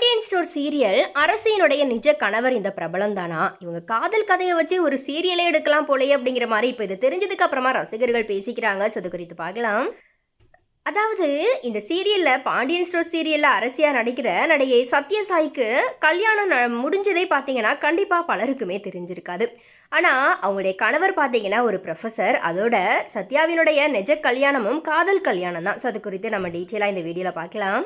Pandian store serial அரசியனுடைய நிஜ கணவர் இந்த பிரபலம் தானா? இவங்க காதல் கதையை வச்சு ஒரு சீரியலே எடுக்கலாம் போலயே அப்படிங்கிற மாதிரி இப்போ இது தெரிஞ்சதுக்கு அப்புறமா ரசிகர்கள் பேசிக்கிறாங்க. so அது குறித்து பார்க்கலாம். அதாவது இந்த சீரியலில் பாண்டியன் ஸ்டோர் சீரியலில் அரசியாக நடிக்கிற நடிகை சத்யசாய்க்கு கல்யாணம் முடிஞ்சதே பார்த்தீங்கன்னா கண்டிப்பாக பலருக்குமே தெரிஞ்சிருக்காது. ஆனால் அவங்களுடைய கணவர் பார்த்தீங்கன்னா ஒரு ப்ரொஃபசர் அதோட சத்யாவினுடைய நிஜ கல்யாணமும் காதல் கல்யாணம் தான். ஸோ அது குறித்து நம்ம டீட்டெயிலாக இந்த வீடியோவில் பார்க்கலாம்.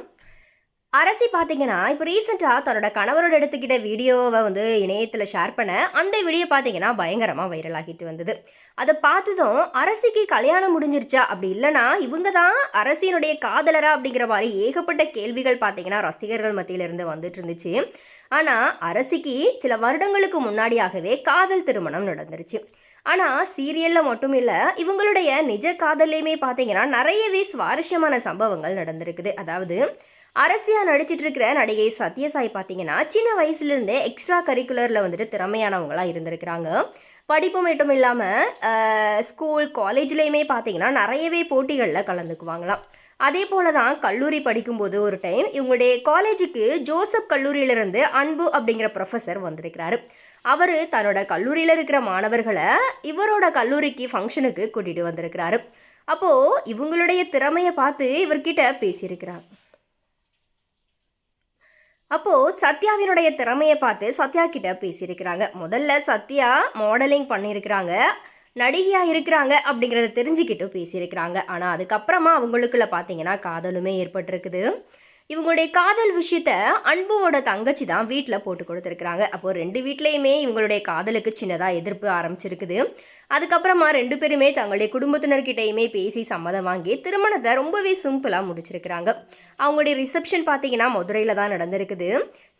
அரசி பார்த்தீங்கன்னா இப்போ ரீசெண்டாக தன்னோட கணவரோட எடுத்துக்கிட்ட வீடியோவை வந்து இணையத்தில் ஷேர் பண்ண அந்த வீடியோ பார்த்தீங்கன்னா பயங்கரமாக வைரல் ஆகிட்டு வந்தது. அதை பார்த்ததும் அரசிக்கு கல்யாணம் முடிஞ்சிருச்சா? அப்படி இல்லைனா இவங்க தான் அரசியினுடைய காதலரா அப்படிங்கிற மாதிரி ஏகப்பட்ட கேள்விகள் பார்த்தீங்கன்னா ரசிகர்கள் மத்தியிலிருந்து வந்துட்டு இருந்துச்சு. ஆனால் அரசிக்கு சில வருடங்களுக்கு முன்னாடியாகவே காதல் திருமணம் நடந்துருச்சு. ஆனால் சீரியலில் மட்டும் இல்லை இவங்களுடைய நிஜ காதல்லையுமே பார்த்தீங்கன்னா நிறையவே சுவாரஸ்யமான சம்பவங்கள் நடந்திருக்குது. அதாவது அரசியாக நடிச்சிட்டு இருக்கிற நடிகை சத்யசாய் பார்த்தீங்கன்னா சின்ன வயசுலேருந்தே எக்ஸ்ட்ரா கரிக்குலரில் வந்துட்டு திறமையானவங்களாக இருந்திருக்கிறாங்க. படிப்பு மட்டும் இல்லாமல் ஸ்கூல் காலேஜ்லேயுமே பார்த்தீங்கன்னா நிறையவே போட்டிகளில் கலந்துக்குவாங்களாம். அதே போல தான் கல்லூரி படிக்கும்போது ஒரு டைம் இவங்களுடைய காலேஜுக்கு ஜோசப் கல்லூரியிலிருந்து அன்பு அப்படிங்கிற ப்ரொஃபஸர் வந்திருக்கிறாரு. அவர் தன்னோட கல்லூரியில் இருக்கிற மாணவர்களை இவரோட கல்லூரிக்கு ஃபங்க்ஷனுக்கு கூட்டிகிட்டு வந்திருக்கிறாரு. அப்போது இவங்களுடைய திறமையை பார்த்து இவர்கிட்ட பேசியிருக்கிறார் அப்போது சத்யாவினுடைய திறமையை பார்த்து சத்யா கிட்ட பேசியிருக்கிறாங்க. முதல்ல சத்யா மாடலிங் பண்ணியிருக்கிறாங்க. நடிகையாக இருக்கிறாங்க அப்படிங்கிறத தெரிஞ்சுக்கிட்டு பேசியிருக்கிறாங்க. ஆனால் அதுக்கப்புறமா அவங்களுக்குள்ள பார்த்தீங்கன்னா காதலுமே ஏற்பட்டிருக்குது. இவங்களுடைய காதல் விஷயத்த அன்புவோட தங்கச்சி தான் வீட்டில் போட்டு கொடுத்துருக்குறாங்க. அப்போது ரெண்டு வீட்லேயுமே இவங்களுடைய காதலுக்கு சின்னதாக எதிர்ப்பு ஆரம்பிச்சிருக்குது. அதுக்கப்புறமா ரெண்டு பேருமே தங்களுடைய குடும்பத்தினர்கிட்டையுமே பேசி சம்மதம் வாங்கி திருமணத்தை ரொம்பவே சிம்பிளாக முடிச்சிருக்கிறாங்க. அவங்களுடைய ரிசப்ஷன் பார்த்தீங்கன்னா மதுரையில் தான் நடந்திருக்குது.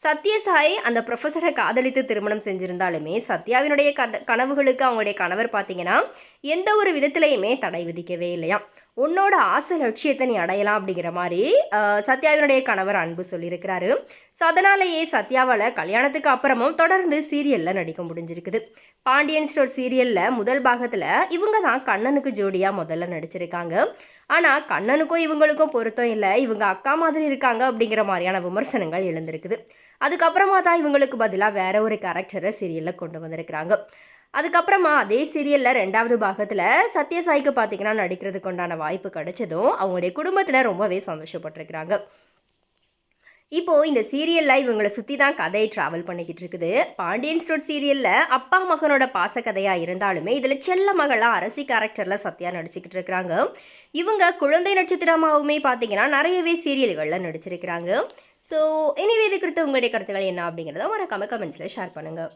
சத்யசாய் அந்த ப்ரொஃபஸரை காதலித்து திருமணம் செஞ்சுருந்தாலுமே சத்யாவினுடைய கத கனவுகளுக்கு அவங்களுடைய கணவர் பார்த்தீங்கன்னா எந்த ஒரு விதத்திலையுமே தடை விதிக்கவே இல்லையா உன்னோட ஆசை லட்சியத்தை நீ அடையலாம் அப்படிங்கிற மாதிரி சத்யாவினுடைய கணவர் அன்பு சொல்லியிருக்கிறாரு. ஸோ அதனாலேயே சத்யாவால் கல்யாணத்துக்கு அப்புறமும் தொடர்ந்து சீரியலில் நடிக்க முடிஞ்சிருக்குது. பாண்டியன் ஸ்டோர் சீரியலில் முதல் பாகத்தில் இவங்க தான் கண்ணனுக்கு ஜோடியாக முதல்ல நடிச்சிருக்காங்க. ஆனால் கண்ணனுக்கும் இவங்களுக்கும் பொருத்தம் இல்லை. இவங்க அக்கா மாதிரி இருக்காங்க அப்படிங்கிற மாதிரியான விமர்சனங்கள் எழுந்திருக்குது. அதுக்கப்புறமா தான் இவங்களுக்கு பதிலாக வேற ஒரு கேரக்டரை சீரியலில் கொண்டு வந்திருக்கிறாங்க. அதுக்கப்புறமா அதே சீரியலில் ரெண்டாவது பாகத்தில் சத்யசாய்க்கு பார்த்தீங்கன்னா நடிக்கிறதுக்கு உண்டான வாய்ப்பு கிடைச்சதும் அவங்களுடைய குடும்பத்தில் ரொம்பவே சந்தோஷப்பட்டிருக்கிறாங்க. இப்போது இந்த சீரியலில் இவங்களை சுற்றி தான் கதை ட்ராவல் பண்ணிக்கிட்டு இருக்குது. பாண்டியன் ஸ்டோர் சீரியலில் அப்பா மகனோட பாச கதையாக இருந்தாலுமே இதில் செல்ல மகளாக அரசி கேரக்டரில் சத்யா நடிச்சுக்கிட்டு இருக்கிறாங்க இவங்க குழந்தை நட்சத்திரமாகவுமே பார்த்தீங்கன்னா நிறையவே சீரியல்களில் நடிச்சிருக்கிறாங்க. ஸோ இனிவே இது குறித்து உங்களுடைய கருத்துக்கள் என்ன அப்படிங்கிறத மறக்காம கமெண்ட்ஸில் ஷேர் பண்ணுங்கள்